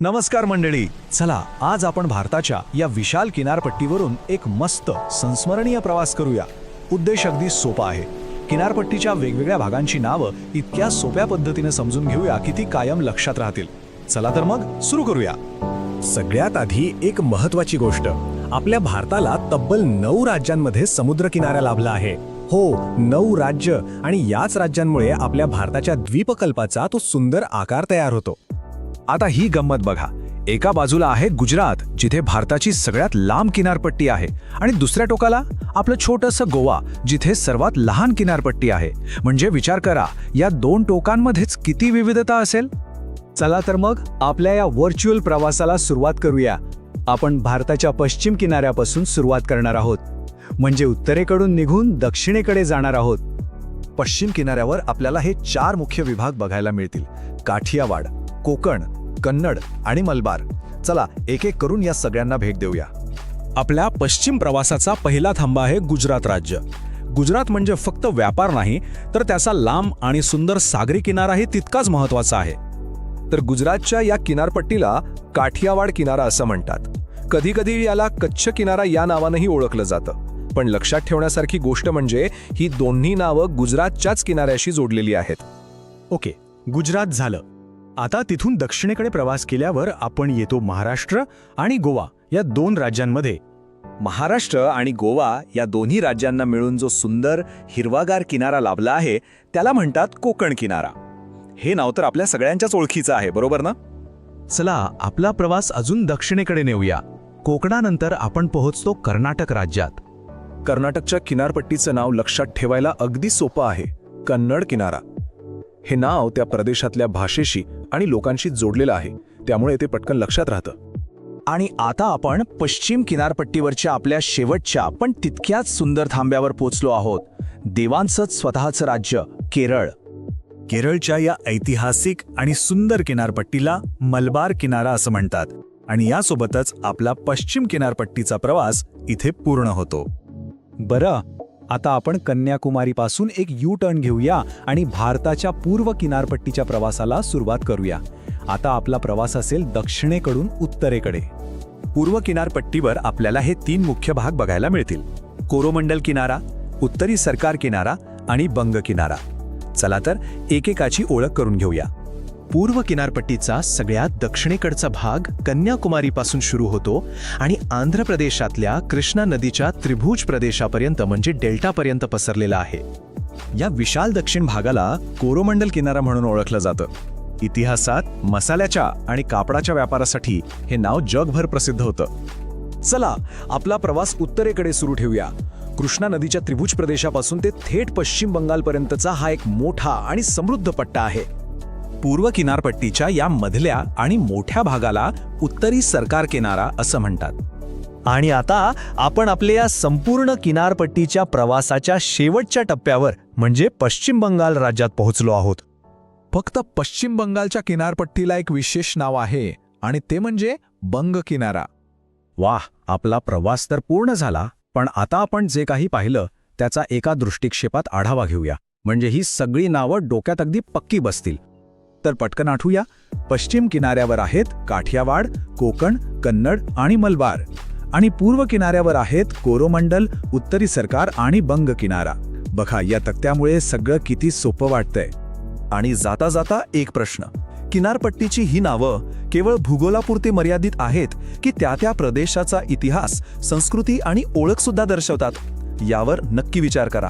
नमस्कार मंडळी. चला आज आपण भारताच्या या विशाल किनारपट्टीवरून एक मस्त संस्मरणीय प्रवास करूया. उद्देश अगदी सोपा आहे. किनारपट्टीच्या वेगवेगळ्या भागांची नावं इतक्या सोप्या पद्धतीने समजून घेऊया की ती कायम लक्षात राहतील. चला तर मग सुरू करूया. सगळ्यात आधी एक महत्वाची गोष्ट. आपल्या भारताला तब्बल नऊ राज्यांमध्ये समुद्रकिनारा लाभला आहे. हो नऊ राज्य आणि याच राज्यांमुळे आपल्या भारताच्या द्वीपकल्पाचा तो सुंदर आकार तयार होतो. आता ही गंमत बघा. एका बाजूला आहे गुजरात जिथे भारताची सगळ्यात लांब किनारपट्टी आहे. आणि दुसऱ्या टोकाला आपलं छोटंसं गोवा जिथे सर्वात लहान किनारपट्टी आहे. म्हणजे विचार करा या दोन टोकांमध्येच किती विविधता असेल? चला तर मग आपल्या या व्हर्च्युअल प्रवासाला सुरुवात करूया. आपण भारताच्या पश्चिम किनाऱ्यापासून सुरुवात करणार आहोत. म्हणजे उत्तरेकडून निघून दक्षिणेकडे जाणार आहोत. पश्चिम किनाऱ्यावर आपल्याला हे चार मुख्य विभाग बघायला मिळतील. काठियावाड. कोकण कन्नड आणि मलबार. चला एक एक करून या सगळ्यांना भेट देऊया. आपल्या पश्चिम प्रवासाचा पहिला थांबा आहे गुजरात राज्य. गुजरात म्हणजे फक्त व्यापार नाही तर त्याचा लांब आणि सुंदर सागरी किनाराही तितकाच महत्त्वाचा आहे. तर गुजरातच्या या किनारपट्टीला काठियावाड किनारा असं म्हणतात. कधी कधी याला कच्छ किनारा या नावानंही ओळखलं जातं. पण लक्षात ठेवण्यासारखी गोष्ट म्हणजे ही दोन्ही नावं गुजरातच्याच किनाऱ्याशी जोडलेली आहेत. ओके गुजरात झालं. आता तिथून दक्षिणेकडे प्रवास केल्यावर आपण येतो महाराष्ट्र आणि गोवा या दोन राज्यांमध्ये. महाराष्ट्र आणि गोवा या दोन्ही राज्यांना मिळून जो सुंदर हिरवागार किनारा लाभला आहे त्याला म्हणतात कोकण किनारा. हे नाव तर आपल्या सगळ्यांच्याच ओळखीचं आहे बरोबर ना? चला आपला प्रवास अजून दक्षिणेकडे नेऊया. कोकणानंतर आपण पोहोचतो कर्नाटक राज्यात. कर्नाटकच्या किनारपट्टीचं नाव लक्षात ठेवायला अगदी सोपं आहे. कन्नड किनारा. हे नाव त्या प्रदेशातल्या भाषेशी आणि लोकांशी जोडलेलं आहे. त्यामुळे ते पटकन लक्षात राहतं. आणि आता आपण पश्चिम किनारपट्टीवरच्या आपल्या शेवटच्या पण तितक्याच सुंदर थांब्यावर पोचलो आहोत. देवांचंच स्वतःचं राज्य केरळ. केरळच्या या ऐतिहासिक आणि सुंदर किनारपट्टीला मलबार किनारा असं म्हणतात. आणि यासोबतच आपला पश्चिम किनारपट्टीचा प्रवास इथे पूर्ण होतो. बरं आता आपण कन्याकुमारीपासून एक यू टर्न घेऊया आणि भारताच्या पूर्व किनारपट्टीच्या प्रवासाला सुरुवात करूया. आता आपला प्रवास असेल दक्षिणेकडून उत्तरेकडे. पूर्व किनारपट्टीवर आपल्याला हे तीन मुख्य भाग बघायला मिळतील. कोरोमंडल किनारा उत्तरी सरकार किनारा आणि बंग किनारा. चला तर एकेकाची ओळख करून घेऊया. पूर्व किनारपट्टीचा सगळ्यात दक्षिणेकडचा भाग कन्याकुमारीपासून सुरू होतो आणि आंध्र प्रदेशातल्या कृष्णा नदीच्या त्रिभुज प्रदेशापर्यंत म्हणजे डेल्टापर्यंत पसरलेला आहे. या विशाल दक्षिण भागाला कोरोमंडल किनारा म्हणून ओळखलं जातं. इतिहासात मसाल्याच्या आणि कापडाच्या व्यापारासाठी हे नाव जगभर प्रसिद्ध होतं. चला आपला प्रवास उत्तरेकडे सुरू ठेवूया. कृष्णा नदीच्या त्रिभुज प्रदेशापासून ते थेट पश्चिम बंगालपर्यंतचा हा एक मोठा आणि समृद्ध पट्टा आहे. पूर्व किनारपट्टीच्या या मधल्या आणि मोठ्या भागाला उत्तरी सरकार किनारा असं म्हणतात. आणि आता आपण आपल्या या संपूर्ण किनारपट्टीच्या प्रवासाच्या शेवटच्या टप्प्यावर म्हणजे पश्चिम बंगाल राज्यात पोहोचलो आहोत. फक्त पश्चिम बंगालच्या किनारपट्टीला एक विशेष नाव आहे आणि ते म्हणजे बंग किनारा. वाह आपला प्रवास तर पूर्ण झाला पण आता आपण जे काही पाहिलं त्याचा एका दृष्टिक्षेपात आढावा घेऊया. म्हणजे ही सगळी नावं डोक्यात अगदी पक्की बसतील. तर पटकन आठवूया. पश्चिम किनाऱ्यावर आहेत काठियावाड कोकण कन्नड आणि मलबार. आणि पूर्व किनाऱ्यावर आहेत कोरोमंडल उत्तरी सरकार आणि बंग किनारा. बघा या तक्त्यामुळे सगळं किती सोपं वाटतंय. आणि जाता जाता एक प्रश्न. किनारपट्टीची ही नावं केवळ भूगोलापुरती मर्यादित आहेत की त्या त्या प्रदेशाचा इतिहास संस्कृती आणि ओळख सुद्धा दर्शवतात? यावर नक्की विचार करा.